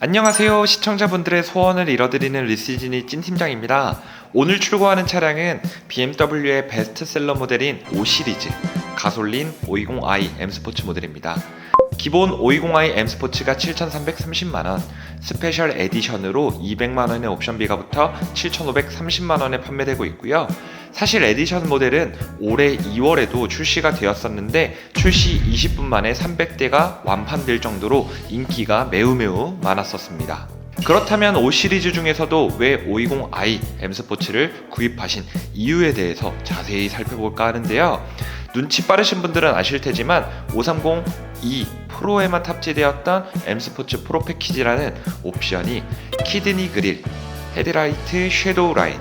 안녕하세요. 시청자분들의 소원을 이뤄드리는 리시진이 찐팀장입니다. 오늘 출고하는 차량은 BMW의 베스트셀러 모델인 5 시리즈 가솔린 520i M 스포츠 모델입니다. 기본 520i M 스포츠가 7,330만원, 스페셜 에디션으로 200만원의 옵션비가 붙어 7,530만원에 판매되고 있고요. 사실 에디션 모델은 올해 2월에도 출시가 되었었는데 출시 20분 만에 300대가 완판될 정도로 인기가 매우 매우 많았었습니다. 그렇다면 5 시리즈 중에서도 왜 520i M 스포츠를 구입하신 이유에 대해서 자세히 살펴볼까 하는데요. 눈치 빠르신 분들은 아실 테지만 530e 프로에만 탑재되었던 M 스포츠 프로 패키지라는 옵션이 키드니 그릴, 헤드라이트 섀도우 라인,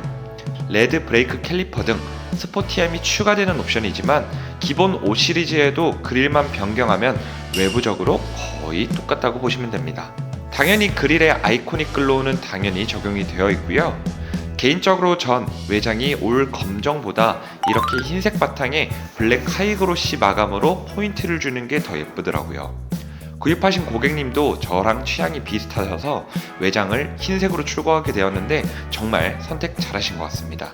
레드 브레이크 캘리퍼 등 스포티함이 추가되는 옵션이지만 기본 5 시리즈에도 그릴만 변경하면 외부적으로 거의 똑같다고 보시면 됩니다. 당연히 그릴의 아이코닉 글로우는 당연히 적용이 되어 있고요. 개인적으로 전 외장이 올 검정보다 이렇게 흰색 바탕에 블랙 하이그로시 마감으로 포인트를 주는 게 더 예쁘더라고요. 구입하신 고객님도 저랑 취향이 비슷하셔서 외장을 흰색으로 출고하게 되었는데 정말 선택 잘하신 것 같습니다.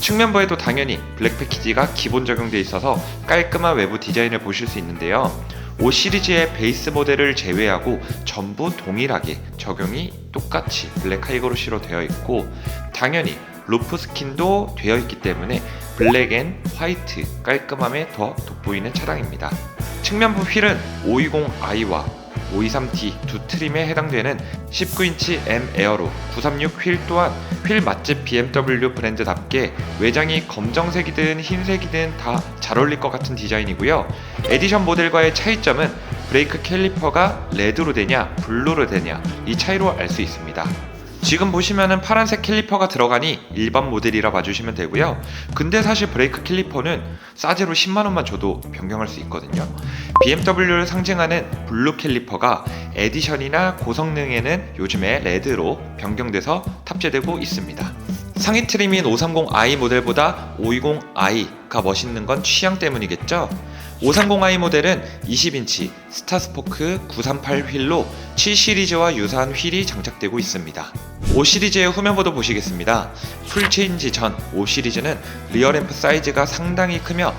측면부에도 당연히 블랙 패키지가 기본 적용되어 있어서 깔끔한 외부 디자인을 보실 수 있는데요. 5 시리즈의 베이스 모델을 제외하고 전부 동일하게 적용이 똑같이 블랙 하이그로시로 되어 있고 당연히 루프 스킨도 되어 있기 때문에 블랙 앤 화이트 깔끔함에 더 돋보이는 차량입니다. 측면부 휠은 520i와 523T 두 트림에 해당되는 19인치 M 에어로 936 휠 또한 휠 맛집 BMW 브랜드답게 외장이 검정색이든 흰색이든 다 잘 어울릴 것 같은 디자인이고요. 에디션 모델과의 차이점은 브레이크 캘리퍼가 레드로 되냐 블루로 되냐 이 차이로 알 수 있습니다. 지금 보시면은 파란색 캘리퍼가 들어가니 일반 모델이라 봐주시면 되고요. 근데 사실 브레이크 캘리퍼는 싸제로 10만원만 줘도 변경할 수 있거든요. BMW를 상징하는 블루 캘리퍼가 에디션이나 고성능에는 요즘에 레드로 변경돼서 탑재되고 있습니다. 상위 트림인 530i 모델보다 520i가 멋있는 건 취향 때문이겠죠? 530i 모델은 20인치 스타스포크 938 휠로 7 시리즈와 유사한 휠이 장착되고 있습니다. 5 시리즈의 후면부도 보시겠습니다. 풀 체인지 전 5 시리즈는 리어램프 사이즈가 상당히 크며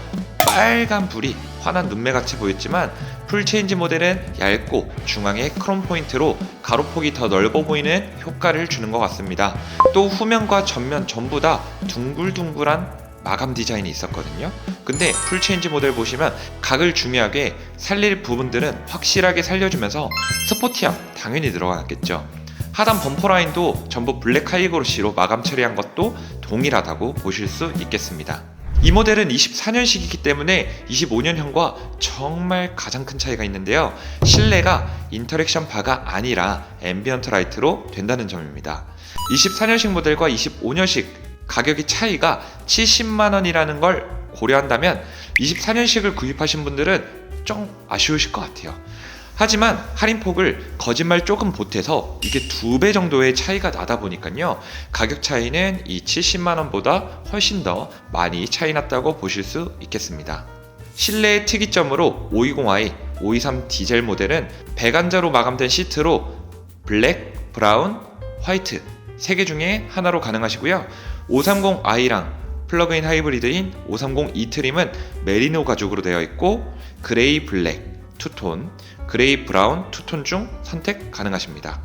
빨간 불이 환한 눈매같이 보였지만 풀 체인지 모델은 얇고 중앙에 크롬 포인트로 가로폭이 더 넓어 보이는 효과를 주는 것 같습니다. 또 후면과 전면 전부 다 둥글둥글한 마감 디자인이 있었거든요. 근데 풀 체인지 모델 보시면 각을 중요하게 살릴 부분들은 확실하게 살려주면서 스포티함 당연히 들어가겠죠. 하단 범퍼 라인도 전부 블랙 하이그로시로 마감 처리한 것도 동일하다고 보실 수 있겠습니다. 이 모델은 24년식이기 때문에 25년형과 정말 가장 큰 차이가 있는데요. 실내가 인터랙션 바가 아니라 앰비언트 라이트로 된다는 점입니다. 24년식 모델과 25년식 가격의 차이가 70만 원이라는 걸 고려한다면 24년식을 구입하신 분들은 좀 아쉬우실 것 같아요. 하지만 할인폭을 거짓말 조금 보태서 이게 두 배 정도의 차이가 나다 보니까요. 가격 차이는 이 70만원보다 훨씬 더 많이 차이 났다고 보실 수 있겠습니다. 실내의 특이점으로 520i, 523 디젤 모델은 배관자로 마감된 시트로 블랙, 브라운, 화이트 세개 중에 하나로 가능하시고요. 530i랑 플러그인 하이브리드인 530e 트림은 메리노 가죽으로 되어 있고 그레이 블랙 투톤, 그레이 브라운 투톤 중 선택 가능하십니다.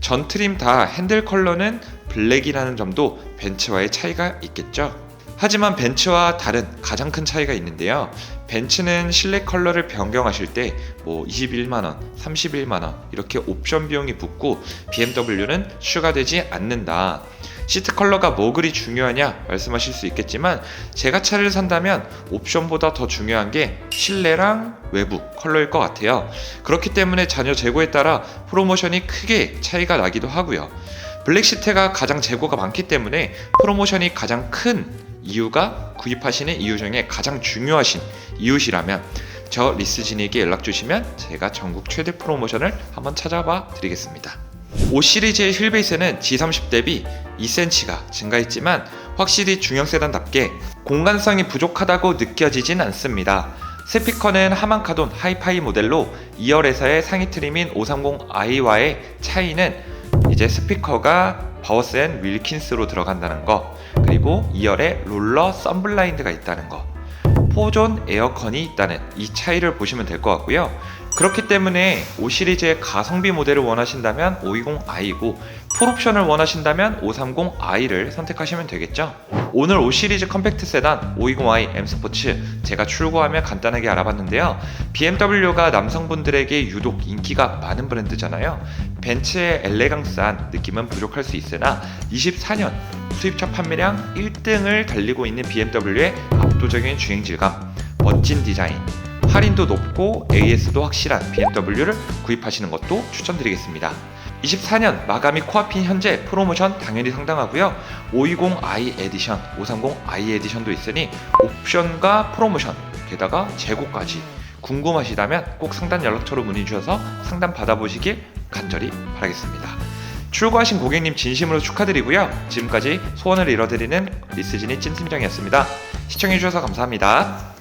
전 트림 다 핸들 컬러는 블랙이라는 점도 벤츠와의 차이가 있겠죠. 하지만 벤츠와 다른 가장 큰 차이가 있는데요. 벤츠는 실내 컬러를 변경하실 때 뭐 21만원, 31만원 이렇게 옵션 비용이 붙고 BMW는 추가되지 않는다. 시트 컬러가 뭐 그리 중요하냐 말씀하실 수 있겠지만 제가 차를 산다면 옵션보다 더 중요한 게 실내랑 외부 컬러일 것 같아요. 그렇기 때문에 자녀 재고에 따라 프로모션이 크게 차이가 나기도 하고요. 블랙 시트가 가장 재고가 많기 때문에 프로모션이 가장 큰 이유가 구입하시는 이유 중에 가장 중요하신 이유시라면 저 리스진에게 연락 주시면 제가 전국 최대 프로모션을 한번 찾아봐 드리겠습니다. 5 시리즈의 휠 베이스는 G30 대비 2cm가 증가했지만 확실히 중형 세단답게 공간성이 부족하다고 느껴지진 않습니다. 스피커는 하만카돈 하이파이 모델로 2열에서의 상위 트림인 530i와의 차이는 이제 스피커가 바워스 앤 윌킨스로 들어간다는 거 그리고 2열에 롤러 썬블라인드가 있다는 거. 포존 에어컨이 있다는 이 차이를 보시면 될 것 같고요. 그렇기 때문에 5 시리즈의 가성비 모델을 원하신다면 520i고 풀옵션을 원하신다면 530i를 선택하시면 되겠죠? 오늘 5 시리즈 컴팩트 세단 520i M 스포츠 제가 출고하며 간단하게 알아봤는데요. BMW가 남성분들에게 유독 인기가 많은 브랜드잖아요. 벤츠의 엘레강스한 느낌은 부족할 수 있으나 24년 수입차 판매량 1등을 달리고 있는 BMW의 압도적인 주행 질감, 멋진 디자인, 할인도 높고 AS도 확실한 BMW를 구입하시는 것도 추천드리겠습니다. 24년 마감이 코앞인 현재 프로모션 당연히 상당하고요. 520i 에디션, 530i 에디션도 있으니 옵션과 프로모션, 게다가 재고까지 궁금하시다면 꼭 상단 연락처로 문의 주셔서 상담 받아보시길 간절히 바라겠습니다. 출고하신 고객님 진심으로 축하드리고요. 지금까지 소원을 이뤄드리는 리스진이 찐팀장이었습니다. 시청해주셔서 감사합니다.